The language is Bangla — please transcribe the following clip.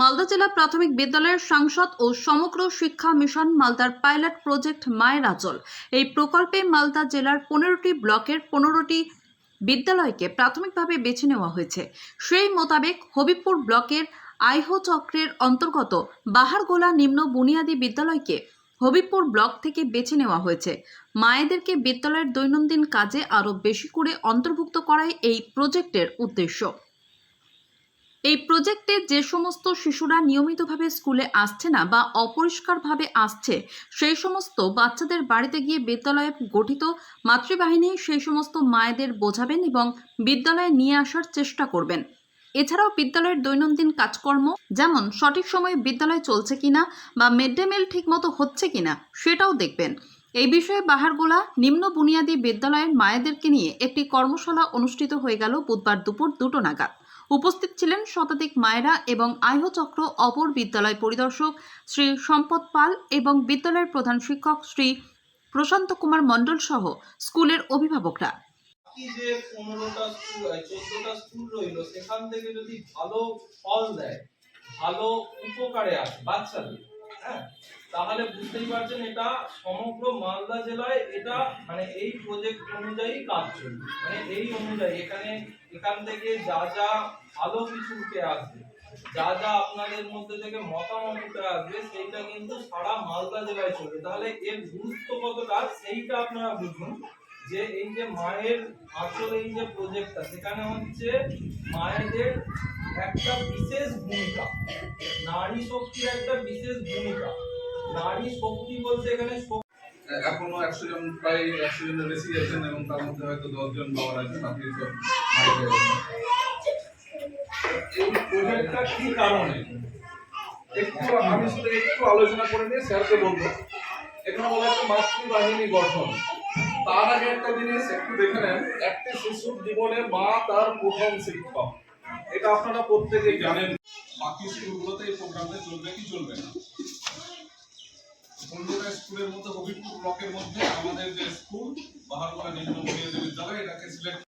মালদা জেলা প্রাথমিক বিদ্যালয়ের সাংসদ ও সমগ্র শিক্ষা মিশন মালদার পাইলট প্রজেক্ট মায়ের আচল। এই প্রকল্পে মালদা জেলার পনেরোটি ব্লকের পনেরোটি বিদ্যালয়কে প্রাথমিকভাবে বেছে নেওয়া হয়েছে। সেই মোতাবেক হবিবপুর ব্লকের আইহো চক্রের অন্তর্গত বাহারগোলা নিম্ন বুনিয়াদী বিদ্যালয়কে হবিবপুর ব্লক থেকে বেছে নেওয়া হয়েছে। মায়েদেরকে বিদ্যালয়ের দৈনন্দিন কাজে আরও বেশি করে অন্তর্ভুক্ত করাই এই প্রজেক্টের উদ্দেশ্য। এই প্রজেক্টে যে সমস্ত শিশুরা নিয়মিতভাবে স্কুলে আসছে না বা অপরিষ্কারভাবে আসছে, সেই সমস্ত বাচ্চাদের বাড়িতে গিয়ে বিদ্যালয়ে গঠিত মাতৃবাহিনী সেই সমস্ত মায়েদের বোঝাবেন এবং বিদ্যালয়ে নিয়ে আসার চেষ্টা করবেন। এছাড়াও বিদ্যালয়ের দৈনন্দিন কাজকর্ম, যেমন সঠিক সময়ে বিদ্যালয় চলছে কিনা বা মিড ডে মিল ঠিকমতো হচ্ছে কিনা, সেটাও দেখবেন। এই বিষয়ে বাহারগোলা নিম্ন বুনিয়াদী বিদ্যালয়ের মায়েদেরকে নিয়ে একটি কর্মশালা অনুষ্ঠিত হয়ে গেল বুধবার দুপুর দুটো নাগাদ। উপস্থিত ছিলেন শতাধিক মায়েরা এবং আইহো চক্র অপর বিদ্যালয় পরিদর্শক শ্রী সম্পদ পাল এবং বিদ্যালয়ের প্রধান শিক্ষক শ্রী প্রশান্ত কুমার মণ্ডল সহ স্কুলের অভিভাবকরা। যে পনেরোটা স্কুল চোদ্দটা স্কুল রইল। সেখান থেকে যদি ভালো ফল দেয়, ভালো উপকারে আসে বাচ্চাদের হ্যাঁ তাহলে বুঝতেই পারছেন এটা সমগ্র মালদা জেলায় এটা মানে এই প্রজেক্ট অনুযায়ী কাজ চলবে। মানে এই অনুযায়ী এখানে এখান থেকে যা যা ভালো কিছু উঠে আসবে, যা যা আপনাদের মধ্যে থেকে মতামত উঠে আসবে, সেইটা কিন্তু সারা মালদা জেলায় চলবে। তাহলে এর গুরুত্ব কতটা সেইটা আপনারা বুঝুন, যে এই যে মায়ের আসলে এই যে প্রজেক্টটা সেখানে হচ্ছে মায়েদের একটা বিশেষ ভূমিকা, নারী শক্তির একটা বিশেষ ভূমিকা। নারী শক্তি বলতে এখানে এখনও একশো জন প্রায় একশো জনের বেশি আছেন এবং তার মধ্যে হয়তো দশ জন বাবার আছেন আপনি তো এই প্রজেক্টটা কি কারণে? একটু আমি শুধু একটু আলোচনা করে নিয়ে স্যারকে বলব। এখানে বলা হচ্ছে মাতৃবাহিনী গঠন। তার আগে একটা জিনিস একটু দেখে নেন একটি শিশুর জীবনে মা তার প্রথম শিক্ষক। এটা আপনারা প্রত্যেকেই জানেন। বাকি স্কুলগুলোতে এই প্রোগ্রামটা চলবে কি চলবে না? পনেরোটা স্কুলের মধ্যে ব্লকের মধ্যে আমাদের যে স্কুল বাহারগোলা নিম্ন বুনিয়াদী বিদ্যালয় এটাকে সিলেক্ট